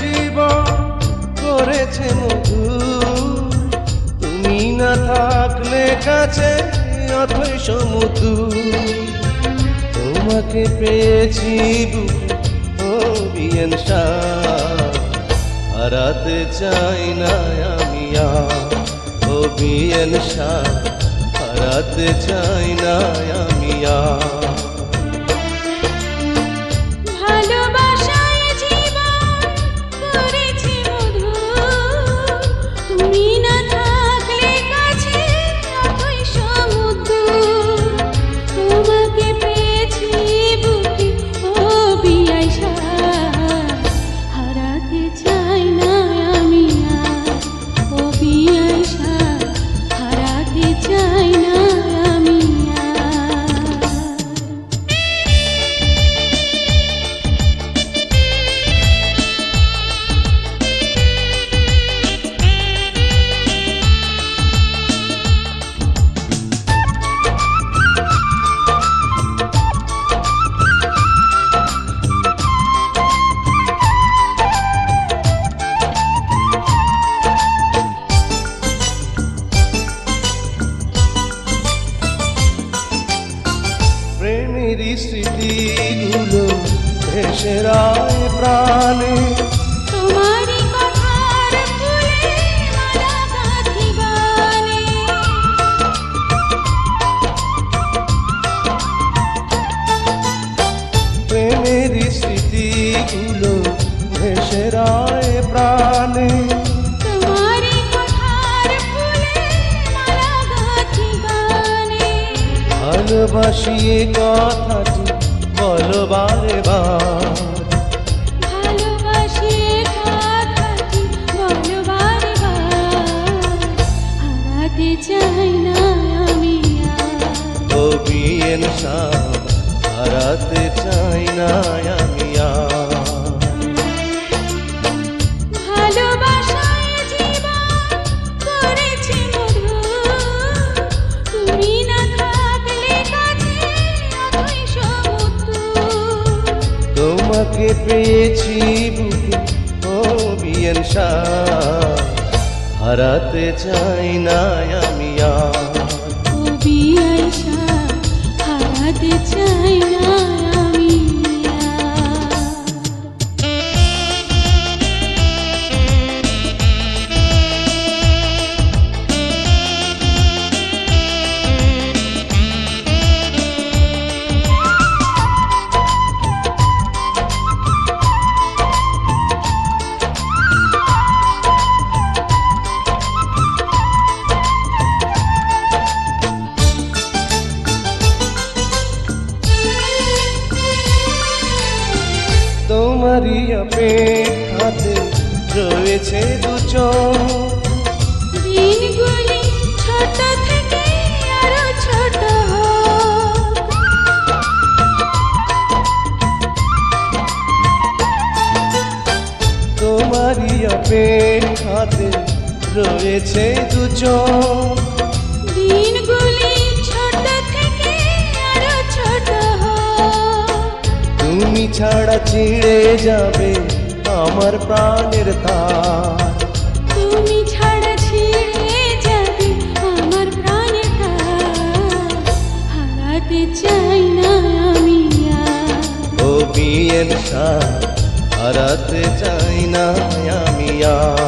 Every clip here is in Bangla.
জীবন করেছে মধু। তুমি না থাকলে কাছে অথই সমুদ্র তোমাকে পেয়েছি বুকে ও বিয়েন হারাতে চাই না আমি ও বিয়েন হারাতে চাই না আমি প্রেমের স্মৃতিগুলো ভেসে রায় প্রাণে। প্রেমের স্মৃতিগুলো ভেসে রায় প্রাণে। ভালোবাসিয়ে কথাটি বলো বারে বার। ভালোবাসি চাই না আমি হারাতে চাই না তোমাকে পেয়েছি বুকে ও বিয়েন হারাতে চাই না আমি আর। হারাতে চাই না তোমারই অপেক্ষাতে রয়েছে দুজন দিনগুলি ছোট থেকে আরও ছোট অপেক্ষাতে রয়েছে দুজন তুমি ছাড়া ছিঁড়ে যাবে আমার প্রাণের তার। তুমি ছাড়া ছিঁড়ে যাবে আমার প্রাণের তার। হারাতে চাই না আমি ও হারাতে চাই না আমি আর।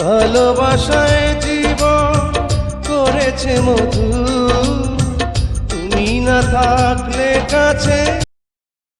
ভালোবাসায় জীবন করেছে মধু। তুমি না থাকলে কাছে